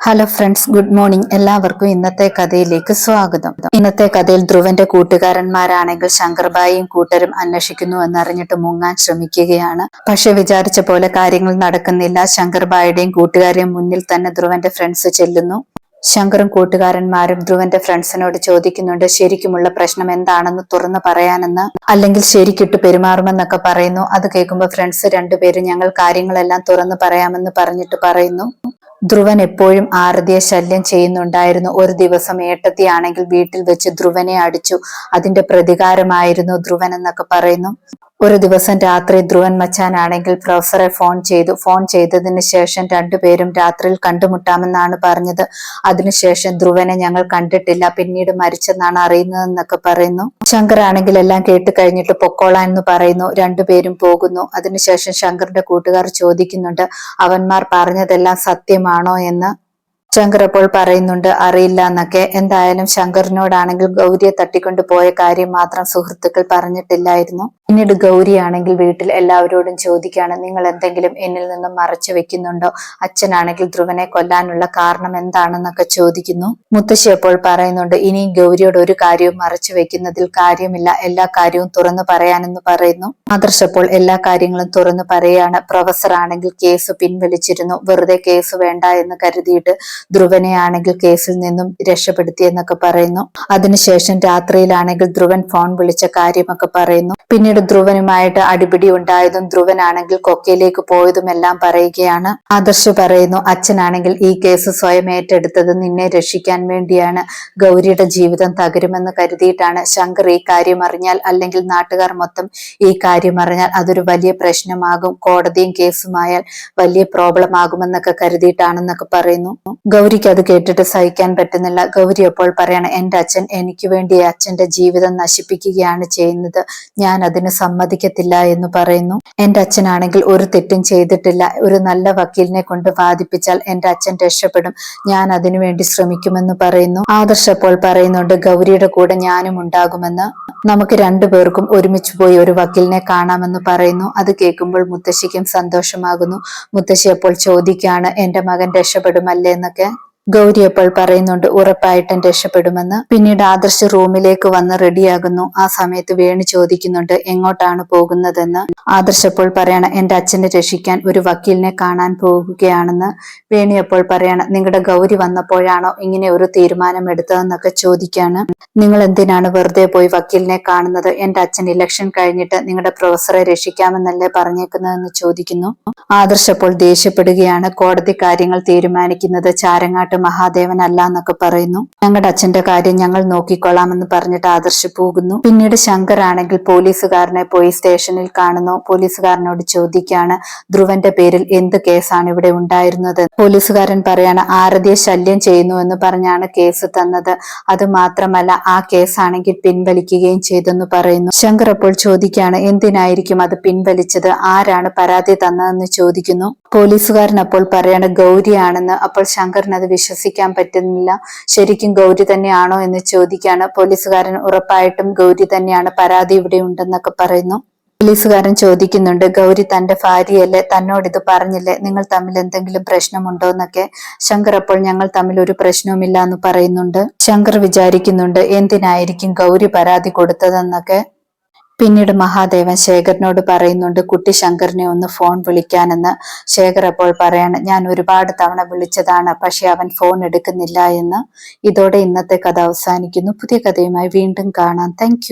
Hello friends good morning എല്ലാവർക്കും ഇന്നത്തെ കഥയിലേക്ക് സ്വാഗതം. ഇന്നത്തെ കഥയിൽ ധ്രുവന്റെ കൂട്ടുകാരന്മാരാണെങ്കിൽ ശങ്കർബായിയും കൂട്ടരും അന്വേഷിക്കുന്നു എന്നറിഞ്ഞിട്ട് മുങ്ങാൻ ശ്രമിക്കുകയാണ്. പക്ഷെ വിചാരിച്ച പോലെ കാര്യങ്ങൾ നടക്കുന്നില്ല. ശങ്കർബായുടെയും കൂട്ടുകാരെയും മുന്നിൽ തന്നെ ധ്രുവന്റെ ഫ്രണ്ട്സ് ചെല്ലുന്നു. ശങ്കറും കൂട്ടുകാരന്മാരും ധ്രുവന്റെ ഫ്രണ്ട്സിനോട് ചോദിക്കുന്നുണ്ട് ശരിക്കുമുള്ള പ്രശ്നം എന്താണെന്ന് തുറന്നു പറയാനെന്ന്? അല്ലെങ്കിൽ ശരിക്കിട്ട് പെരുമാറുമെന്നൊക്കെ പറയുന്നു. അത് കേൾക്കുമ്പോൾ ഫ്രണ്ട്സ് രണ്ടുപേരും ഞങ്ങൾ കാര്യങ്ങളെല്ലാം തുറന്നു പറയാമെന്ന് പറഞ്ഞിട്ട് പറയുന്നു. ധ്രുവൻ എപ്പോഴും ആരതിയെ ശല്യം ചെയ്യുന്നുണ്ടായിരുന്നു. ഒരു ദിവസം ഏട്ടത്തിയാണെങ്കിൽ വീട്ടിൽ വെച്ച് ധ്രുവനെ അടിച്ചു. അതിന്റെ പ്രതികാരമായിരുന്നു ധ്രുവൻ എന്നൊക്കെ പറയുന്നു. ഒരു ദിവസം രാത്രി ധ്രുവൻ മച്ചാനാണെങ്കിൽ പ്രൊഫസറെ ഫോൺ ചെയ്തു. ഫോൺ ചെയ്തതിന് ശേഷം രണ്ടുപേരും രാത്രിയിൽ കണ്ടുമുട്ടാമെന്നാണ് പറഞ്ഞത്. അതിനുശേഷം ധ്രുവനെ ഞങ്ങൾ കണ്ടിട്ടില്ല. പിന്നീട് മരിച്ചെന്നാണ് അറിയുന്നതെന്നൊക്കെ പറയുന്നു. ശങ്കർ ആണെങ്കിൽ എല്ലാം കേട്ട് കഴിഞ്ഞിട്ട് പൊക്കോളാം എന്ന് പറയുന്നു. രണ്ടുപേരും പോകുന്നു. അതിനുശേഷം ശങ്കറിന്റെ കൂട്ടുകാർ ചോദിക്കുന്നുണ്ട്. അവന്മാർ പറഞ്ഞതെല്ലാം സത്യമാണോ എന്ന് ശങ്കർ അപ്പോൾ പറയുന്നുണ്ട് അറിയില്ല എന്നൊക്കെ. എന്തായാലും ശങ്കറിനോടാണെങ്കിൽ ഗൗരിയെ തട്ടിക്കൊണ്ടു പോയ കാര്യം മാത്രം സുഹൃത്തുക്കൾ പറഞ്ഞിട്ടില്ലായിരുന്നു. പിന്നീട് ഗൗരിയാണെങ്കിൽ വീട്ടിൽ എല്ലാവരോടും ചോദിക്കുകയാണ് നിങ്ങൾ എന്തെങ്കിലും എന്നിൽ നിന്നും മറച്ചു വെക്കുന്നുണ്ടോ? അച്ഛനാണെങ്കിൽ ധ്രുവനെ കൊല്ലാനുള്ള കാരണം എന്താണെന്നൊക്കെ ചോദിക്കുന്നു. മുത്തശ്ശി അപ്പോൾ പറയുന്നുണ്ട് ഇനി ഗൗരിയോട് ഒരു കാര്യവും മറച്ചു വെക്കുന്നതിൽ കാര്യമില്ല. എല്ലാ കാര്യവും തുറന്നു പറയാനെന്ന് പറയുന്നു. ആദർശ് അപ്പോൾ എല്ലാ കാര്യങ്ങളും തുറന്നു പറയുകയാണ് പ്രൊഫസർ ആണെങ്കിൽ കേസ് പിൻവലിച്ചിരുന്നു. വെറുതെ കേസ് വേണ്ട എന്ന് കരുതിയിട്ട് ധ്രുവനെ ആണെങ്കിൽ കേസിൽ നിന്നും രക്ഷപ്പെടുത്തിയെന്നൊക്കെ പറയുന്നു. അതിനുശേഷം രാത്രിയിലാണെങ്കിൽ ധ്രുവൻ ഫോൺ വിളിച്ച കാര്യമൊക്കെ പറയുന്നു. പിന്നീട് ധ്രുവനുമായിട്ട് അടിപിടി ഉണ്ടായതും ധ്രുവനാണെങ്കിൽ കൊക്കയിലേക്ക് പോയതും എല്ലാം പറയുകയാണ്. ആദർശ് പറയുന്നു അച്ഛനാണെങ്കിൽ ഈ കേസ് സ്വയം ഏറ്റെടുത്തത് നിന്നെ രക്ഷിക്കാൻ വേണ്ടിയാണ്. ഗൗരിയുടെ ജീവിതം തകരുമെന്ന് കരുതിയിട്ടാണ് ശങ്കർ ഈ കാര്യം അറിഞ്ഞാൽ അല്ലെങ്കിൽ നാട്ടുകാർ മൊത്തം ഈ കാര്യം അറിഞ്ഞാൽ അതൊരു വലിയ പ്രശ്നമാകും. കോടതിയും കേസുമായാൽ വലിയ പ്രോബ്ലം ആകുമെന്നൊക്കെ കരുതിയിട്ടാണെന്നൊക്കെ പറയുന്നു. ഗൗരിക്ക് അത് കേട്ടിട്ട് സഹിക്കാൻ പറ്റുന്നില്ല. ഗൗരി അപ്പോൾ പറയണം എന്റെ അച്ഛൻ എനിക്ക് വേണ്ടി അച്ഛന്റെ ജീവിതം നശിപ്പിക്കുകയാണ് ചെയ്യുന്നത്. ഞാൻ അതിന് സമ്മതിക്കത്തില്ല എന്ന് പറയുന്നു. എന്റെ അച്ഛനാണെങ്കിൽ ഒരു തെറ്റും ചെയ്തിട്ടില്ല. ഒരു നല്ല വക്കീലിനെ കൊണ്ട് വാദിപ്പിച്ചാൽ എന്റെ അച്ഛൻ രക്ഷപ്പെടും. ഞാൻ അതിനുവേണ്ടി ശ്രമിക്കുമെന്ന് പറയുന്നു. ആദർശ് അപ്പോൾ പറയുന്നുണ്ട് ഗൗരിയുടെ കൂടെ ഞാനും ഉണ്ടാകുമെന്ന്. നമുക്ക് രണ്ടുപേർക്കും ഒരുമിച്ച് പോയി ഒരു വക്കീലിനെ കാണാമെന്ന് പറയുന്നു. അത് കേൾക്കുമ്പോൾ മുത്തശ്ശിക്കും സന്തോഷമാകുന്നു. മുത്തശ്ശി അപ്പോൾ ചോദിക്കാണ് എന്റെ മകൻ രക്ഷപ്പെടുമല്ലേ? എന്നൊക്കെ. ഗൗരി അപ്പോൾ പറയുന്നുണ്ട് ഉറപ്പായിട്ടും രക്ഷപ്പെടുമെന്ന്. പിന്നീട് ആദർശ് റൂമിലേക്ക് വന്ന് റെഡിയാകുന്നു. ആ സമയത്ത് വേണു ചോദിക്കുന്നുണ്ട് എങ്ങോട്ടാണ് പോകുന്നതെന്ന്? ആദർശ് അപ്പോൾ പറയണ എന്റെ അച്ഛനെ രക്ഷിക്കാൻ ഒരു വക്കീലിനെ കാണാൻ പോകുകയാണെന്ന്. വേണി അപ്പോൾ പറയണ നിങ്ങളുടെ ഗൗരി വന്നപ്പോഴാണോ ഇങ്ങനെ ഒരു തീരുമാനം എടുത്തതെന്നൊക്കെ ചോദിക്കാണ്. നിങ്ങൾ എന്തിനാണ് വെറുതെ പോയി വക്കീലിനെ കാണുന്നത്? എന്റെ അച്ഛൻ ഇലക്ഷൻ കഴിഞ്ഞിട്ട് നിങ്ങളുടെ പ്രൊഫസറെ രക്ഷിക്കാമെന്നല്ലേ പറഞ്ഞേക്കുന്നതെന്ന് ചോദിക്കുന്നു. ആദർശ് അപ്പോൾ ദേഷ്യപ്പെടുകയാണ് കോടതി കാര്യങ്ങൾ തീരുമാനിക്കുന്നത് ചാരങ്ങാട്ട് മഹാദേവൻ അല്ല എന്നൊക്കെ പറയുന്നു. ഞങ്ങളുടെ അച്ഛന്റെ കാര്യം ഞങ്ങൾ നോക്കിക്കൊള്ളാമെന്ന് പറഞ്ഞിട്ട് ആദർശ് പോകുന്നു. പിന്നീട് ശങ്കർ ആണെങ്കിൽ പോലീസുകാരനെ പോയി സ്റ്റേഷനിൽ കാണുന്നു. പോലീസുകാരനോട് ചോദിക്കാണ് ധ്രുവന്റെ പേരിൽ എന്ത് കേസാണ് ഇവിടെ ഉണ്ടായിരുന്നത്? പോലീസുകാരൻ പറയാണ് ആരതിയെ ശല്യം ചെയ്യുന്നു എന്ന് പറഞ്ഞാണ് കേസ് തന്നത്. അത് മാത്രമല്ല ആ കേസാണെങ്കിൽ പിൻവലിക്കുകയും ചെയ്തെന്ന് പറയുന്നു. ശങ്കർ അപ്പോൾ ചോദിക്കാണ് എന്തിനായിരിക്കും അത് പിൻവലിച്ചത്? ആരാണ് പരാതി തന്നതെന്ന് ചോദിക്കുന്നു. പോലീസുകാരൻ അപ്പോൾ പറയാണ് ഗൗരിയാണെന്ന്. അപ്പോൾ ശങ്കറിന് അത് വിശ്വസിക്കാൻ പറ്റുന്നില്ല. ശരിക്കും ഗൗരി തന്നെയാണോ എന്ന് ചോദിക്കാണ്. പോലീസുകാരൻ ഉറപ്പായിട്ടും ഗൗരി തന്നെയാണ്. പരാതി ഇവിടെ ഉണ്ടെന്നൊക്കെ പറയുന്നു. പോലീസുകാരൻ ചോദിക്കുന്നുണ്ട് ഗൗരി തന്റെ ഭാര്യയല്ലേ? തന്നോട് ഇത് പറഞ്ഞില്ലേ? നിങ്ങൾ തമ്മിൽ എന്തെങ്കിലും പ്രശ്നമുണ്ടോ എന്നൊക്കെ? ശങ്കർ അപ്പോൾ ഞങ്ങൾ തമ്മിൽ ഒരു പ്രശ്നവുമില്ല എന്ന് പറയുന്നുണ്ട്. ശങ്കർ വിചാരിക്കുന്നുണ്ട് എന്തിനായിരിക്കും ഗൗരി പരാതി കൊടുത്തതെന്നൊക്കെ? പിന്നീട് മഹാദേവൻ ശേഖരനോട് പറയുന്നുണ്ട് കുട്ടി ശങ്കറിനെ ഒന്ന് ഫോൺ വിളിക്കാനെന്ന്. ശേഖർ അപ്പോൾ പറയാണ് ഞാൻ ഒരുപാട് തവണ വിളിച്ചതാണ് പക്ഷെ അവൻ ഫോൺ എടുക്കുന്നില്ല എന്ന്. ഇതോടെ ഇന്നത്തെ കഥ അവസാനിക്കുന്നു. പുതിയ കഥയുമായി വീണ്ടും കാണാം. താങ്ക്